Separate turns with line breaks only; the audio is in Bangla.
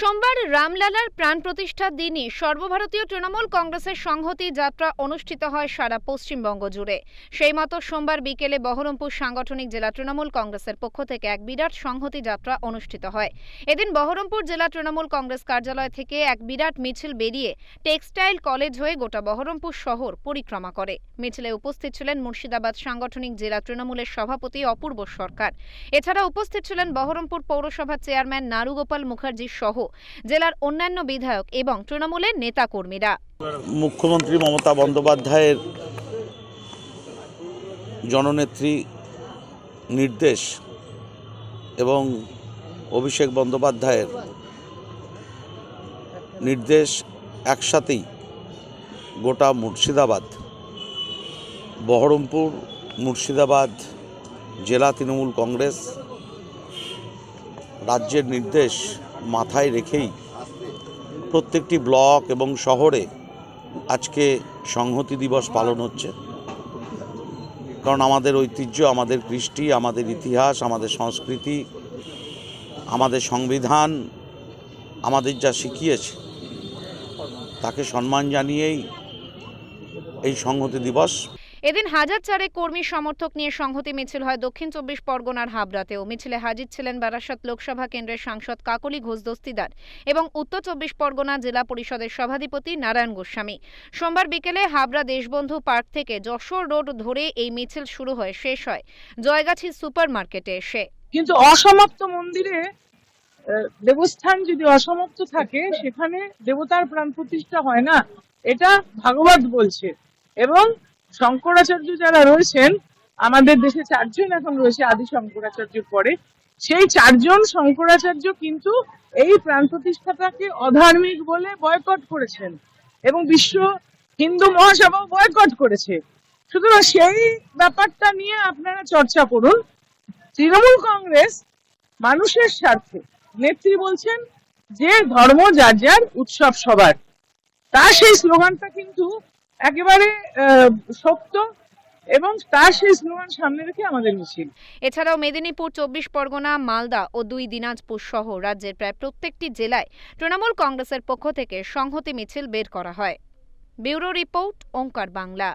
সোমবার রামলালার প্রাণ প্রতিষ্ঠার দিনই সর্বভারতীয় তৃণমূল কংগ্রেসের সংহতি যাত্রা অনুষ্ঠিত হয় সারা পশ্চিমবঙ্গ জুড়ে। সেই মতো সোমবার বিকেলে বহরমপুর সাংগঠনিক জেলা তৃণমূল কংগ্রেসের পক্ষ থেকে এক বিরাট সংহতি যাত্রা অনুষ্ঠিত হয়। এদিন বহরমপুর জেলা তৃণমূল কংগ্রেস কার্যালয় থেকে এক বিরাট মিছিল বেরিয়ে টেক্সটাইল কলেজ হয়ে গোটা বহরমপুর শহর পরিক্রমা করে। মিছিলে উপস্থিত ছিলেন মুর্শিদাবাদ সাংগঠনিক জেলা তৃণমূলের সভাপতি অপূর্ব সরকার। এছাড়া উপস্থিত ছিলেন বহরমপুর পৌরসভার চেয়ারম্যান নারুগোপাল মুখার্জি সহ জেলার অন্যান্য বিধায়ক এবং তৃণমূলের নেতাকর্মীরা।
মুখ্যমন্ত্রী মমতা বন্দ্যোপাধ্যায়ের জননেত্রী নির্দেশ এবং অভিষেক বন্দ্যোপাধ্যায়ের নির্দেশ একসাথেই গোটা মুর্শিদাবাদ, বহরমপুর, মুর্শিদাবাদ জেলা তৃণমূল কংগ্রেস রাজ্যের নির্দেশ মাথায় রেখেই প্রত্যেকটি ব্লক এবং শহরে আজকে সংহতি দিবস পালন হচ্ছে। কারণ আমাদের ঐতিহ্য, আমাদের কৃষ্টি, আমাদের ইতিহাস, আমাদের সংস্কৃতি, আমাদের সংবিধান, আমাদের যা শিখিয়েছে, তাকে সম্মান জানিয়েই এই সংহতি দিবস
এদিন হাজার চারেক কর্মী সমর্থক নিয়ে সংহতি মিছিল হয় দক্ষিণ চব্বিশ পরগনার হাবড়াতেও। মিছিলে হাজির ছিলেন বারাসাত লোকসভা কেন্দ্রের সাংসদ কাকলি ঘোষ দস্তিদার এবং উত্তর চব্বিশ পরগনা জেলা পরিষদের সভাধিপতি নারায়ণ গোস্বামী। সোমবার বিকেলে হাবড়া দেশবন্ধু পার্ক থেকে যশোর রোড ধরে এই মিছিল শুরু হয়, শেষ হয়। জয়গাছি সুপার মার্কেটে এসে।
কিন্তু অসমাপ্ত মন্দিরে দেবস্থান যদি অসমাপ্ত থাকে, সেখানে দেবতার প্রাণ প্রতিষ্ঠা হয় না, এটা ভাগবত বলছে। এবং শঙ্করাচার্য যারা রয়েছেন, আমাদের দেশে চারজন এখন রয়েছে আদি শঙ্করাচার্যের পরে। সেই চারজন শঙ্করাচার্য কিন্তু এই প্রাণ প্রতিষ্ঠাটাকে অধার্মিক বলে বয়কট করেছেন এবং বিশ্ব হিন্দু মহাসভাও বয়কট করেছে। সুতরাং সেই ব্যাপারটা নিয়ে আপনারা চর্চা করুন। তৃণমূল কংগ্রেস মানুষের স্বার্থে নেত্রী বলছেন যে ধর্ম যার যার উৎসব সবার। তার সেই স্লোগানটা কিন্তু একেবারে শক্ত এবং তার সেই স্লোগান সামনে রেখে আমাদের মিছিল।
এছাড়াও মেদিনীপুর চব্বিশ পরগনা, মালদা ও দুই দিনাজপুর সহ রাজ্যের প্রায় প্রত্যেকটি জেলায় তৃণমূল কংগ্রেসের পক্ষ থেকে সংহতি মিছিল বের করা হয়। Bureau report, Onkar Bangla.